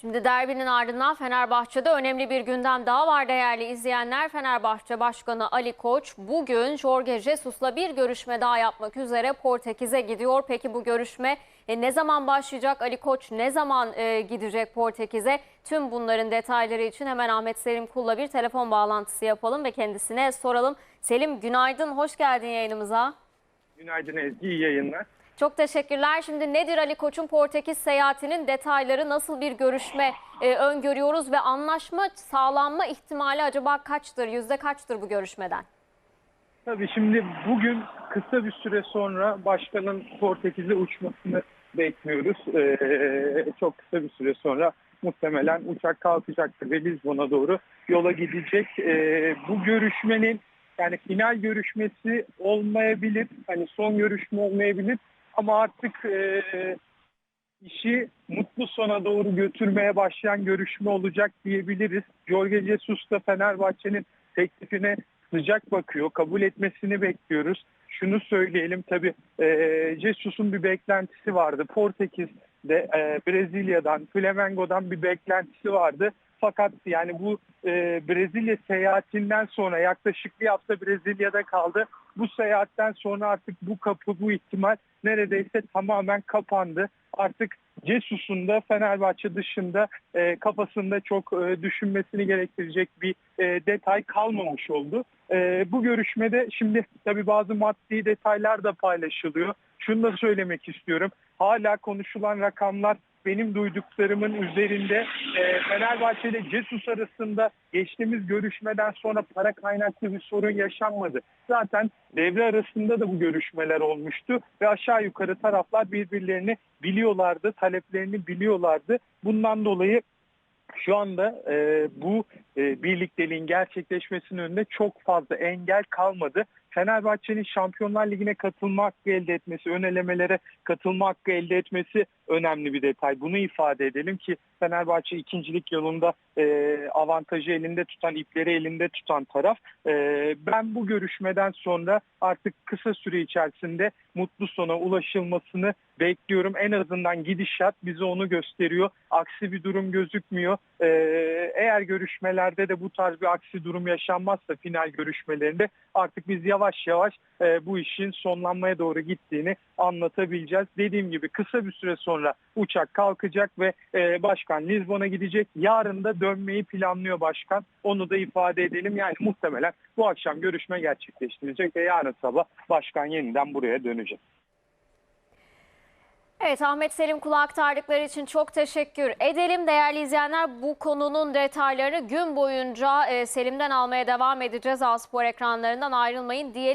Şimdi derbinin ardından Fenerbahçe'de önemli bir gündem daha var değerli izleyenler. Fenerbahçe Başkanı Ali Koç bugün Jorge Jesus'la bir görüşme daha yapmak üzere Portekiz'e gidiyor. Peki bu görüşme e, ne zaman başlayacak? Ali Koç ne zaman e, gidecek Portekiz'e? Tüm bunların detayları için hemen Ahmet Selim Kul'la bir telefon bağlantısı yapalım ve kendisine soralım. Selim günaydın, hoş geldin yayınımıza. Günaydın Ezgi, iyi yayınlar. Çok teşekkürler. Şimdi nedir Ali Koç'un Portekiz seyahatinin detayları, nasıl bir görüşme e, öngörüyoruz ve anlaşma sağlanma ihtimali acaba kaçtır, yüzde kaçtır bu görüşmeden? Tabii şimdi bugün kısa bir süre sonra başkanın Portekiz'e uçmasını bekliyoruz. Ee, çok kısa bir süre sonra muhtemelen uçak kalkacaktır ve Lizbon'a doğru yola gidecek. Ee, bu görüşmenin yani final görüşmesi olmayabilir. Hani son görüşme olmayabilir. Ama artık e, işi mutlu sona doğru götürmeye başlayan görüşme olacak diyebiliriz. Jorge Jesus da Fenerbahçe'nin teklifine sıcak bakıyor. Kabul etmesini bekliyoruz. Şunu söyleyelim tabii e, Jesus'un bir beklentisi vardı. Portekiz'de e, Brezilya'dan, Flamengo'dan bir beklentisi vardı. Fakat yani bu e, Brezilya seyahatinden sonra yaklaşık bir hafta Brezilya'da kaldı. Bu seyahatten sonra artık bu kapı, bu ihtimal neredeyse tamamen kapandı. Artık Jesus'un da Fenerbahçe dışında e, kafasında çok e, düşünmesini gerektirecek bir e, detay kalmamış oldu. E, bu görüşmede şimdi tabii bazı maddi detaylar da paylaşılıyor. Şunu da söylemek istiyorum. Hala konuşulan rakamlar benim duyduklarımın üzerinde e, Fenerbahçe ile Jesus arasında geçtiğimiz görüşmeden sonra para kaynaklı bir sorun yaşanmadı. Zaten devre arasında da bu görüşmeler olmuştu ve aşağı yukarı taraflar birbirlerini biliyorlardı, taleplerini biliyorlardı. Bundan dolayı şu anda e, bu e, birlikteliğin gerçekleşmesinin önünde çok fazla engel kalmadı. Fenerbahçe'nin Şampiyonlar Ligi'ne katılma hakkı elde etmesi, ön elemelere katılma hakkı elde etmesi önemli bir detay. Bunu ifade edelim ki Fenerbahçe ikincilik yolunda e, avantajı elinde tutan, ipleri elinde tutan taraf. E, ben bu görüşmeden sonra artık kısa süre içerisinde mutlu sona ulaşılmasını bekliyorum. En azından gidişat bize onu gösteriyor. Aksi bir durum gözükmüyor. E, eğer görüşmelerde de bu tarz bir aksi durum yaşanmazsa final görüşmelerinde artık biz yavaş yavaş e, bu işin sonlanmaya doğru gittiğini anlatabileceğiz. Dediğim gibi kısa bir süre sonra uçak kalkacak ve e, başkan Lizbon'a gidecek. Yarın da dönmeyi planlıyor başkan. Onu da ifade edelim. Yani muhtemelen bu akşam görüşme gerçekleştirecek ve yarın sabah başkan yeniden buraya dönecek. Evet Ahmet Selim Kula aktardıkları için çok teşekkür edelim. Değerli izleyenler bu konunun detaylarını gün boyunca e, Selim'den almaya devam edeceğiz. Aspor ekranlarından ayrılmayın diyelim.